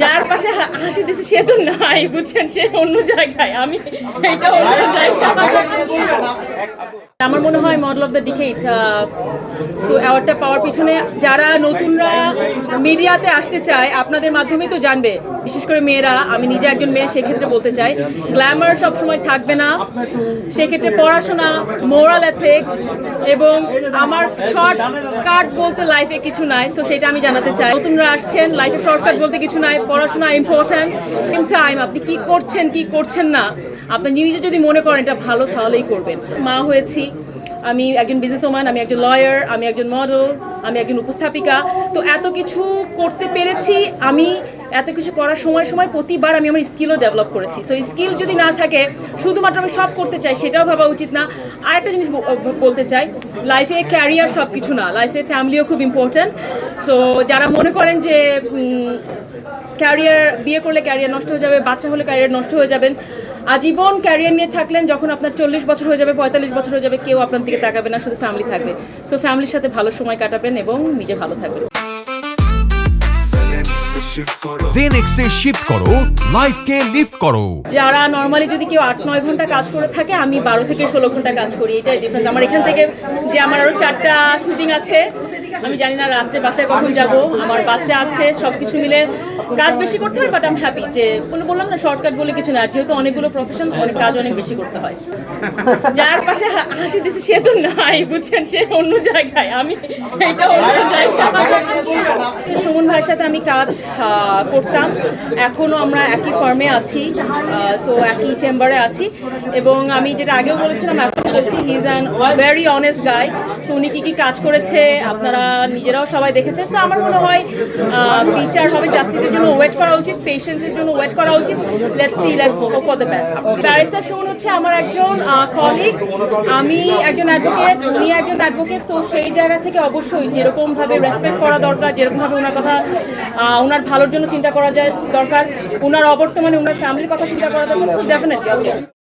যার পাশে হাসি দিচ্ছে সে তো নাই বুঝছেন? সে অন্য জায়গায় আমি এটা অন্য জায়গায়। আমার মনে হয় model of the decade so অ্যাওয়ার্ডটা পাওয়ার পিছনে যারা নতুনরা মিডিয়াতে আসতে চায়, আপনাদের মাধ্যমেই তো জানবে। বিশেষ করে মেয়েরা, আমি নিজে একজন মেয়ে, সেক্ষেত্রে বলতে চাই, গ্ল্যামার সবসময় থাকবে না। সেক্ষেত্রে পড়াশোনা, মোরাল এথিক্স এবং আমার শর্ট কাট বলতে লাইফে কিছু নাই সো সেটা আমি জানাতে চাই। নতুনরা আসছেন লাইফে শর্টকাট বলতে কিছু নাই, পড়াশোনা ইম্পর্ট্যান্ট টাইম আপনি কি করছেন কি করছেন না আপনি নিজে যদি মনে করেন এটা ভালো, তাহলেই করবেন। মা হয়েছি, আমি একজন বিজনেস ওম্যান আমি একজন লয়ার আমি একজন মডেল আমি একজন উপস্থাপিকা। তো এত কিছু করতে পেরেছি, আমি এত কিছু করার সময় সময় প্রতিবার আমি আমার স্কিলও ডেভেলপ করেছি। সো স্কিল যদি না থাকে, শুধুমাত্র আমি সব করতে চাই, সেটাও ভাবা উচিত না। আরেকটা জিনিস বলতে চাই লাইফে ক্যারিয়ার সব কিছু না। লাইফে ফ্যামিলিও খুব ইম্পর্ট্যান্ট সো যারা মনে করেন যে ক্যারিয়ার বিয়ে করলে ক্যারিয়ার নষ্ট হয়ে যাবে, বাচ্চা হলে ক্যারিয়ার নষ্ট হয়ে যাবেন আজীবন ক্যারিয়ার নিয়ে থাকলেন যখন আপনার চল্লিশ বছর হয়ে যাবে, পঁয়তাল্লিশ বছর হয়ে যাবে, কেউ আপনার দিকে তাকাবে না, শুধু ফ্যামিলি থাকবে। সো ফ্যামিলির সাথে ভালো সময় কাটাবেন এবং নিজে ভালো থাকবেন। জেনেক্সে শিফট করো লাইফকে লিফট করো যারা নর্মালি যদি কেউ আট নয় ঘণ্টা কাজ করে থাকে আমি বারো থেকে ষোলো ঘণ্টা কাজ করি এটাই ডিফারেন্স আমার এখান থেকে যে আমার আরও চারটা শুটিং আছে আমি জানি না রাত্রে বাসায় কখন যাব আমার বাচ্চা আছে সব কিছু মিলে কাজ বেশি করতে হয় বাট আমি হ্যাপি যে কোনো বললাম না শর্টকাট বলে কিছু না যেহেতু অনেকগুলো প্রফেশন অনেক কাজ অনেক বেশি করতে হয় যার পাশে হাসি দিচ্ছে সে তো নাই বুঝছেন সে অন্য জায়গায় আমি এটা অন্য জায়গায় সুমন ভাইয়ের সাথে আমি কাজ করতাম। এখনও আমরা একই ফার্মে আছি সো একই চেম্বারে আছি। এবং আমি যেটা আগেও বলেছিলাম এখন বলছি he is an very honest guy তো উনি কী কী কাজ করেছে, আপনারা নিজেরাও সবাই দেখেছেন। তো আমার মনে হয় বিচার হবে জাস্টিসের জন্য ওয়েট করা উচিত পেশেন্সের জন্য ওয়েট করা উচিত। Let's see let's go for the best barrister Suman হচ্ছে আমার একজন কলিগ আমি একজন অ্যাডভোকেট উনি একজন অ্যাডভোকেট তো সেই জায়গা থেকে অবশ্যই যেরকম ভাবে রেসপেক্ট করা দরকার যেরকম ভাবে ওনার কথা ওনার ভালোর জন্য চিন্তা করা যায় দরকার, ওনার অবর্তমানে ওনার ফ্যামিলির কথা চিন্তা করা দরকার। ডেফিনেটলি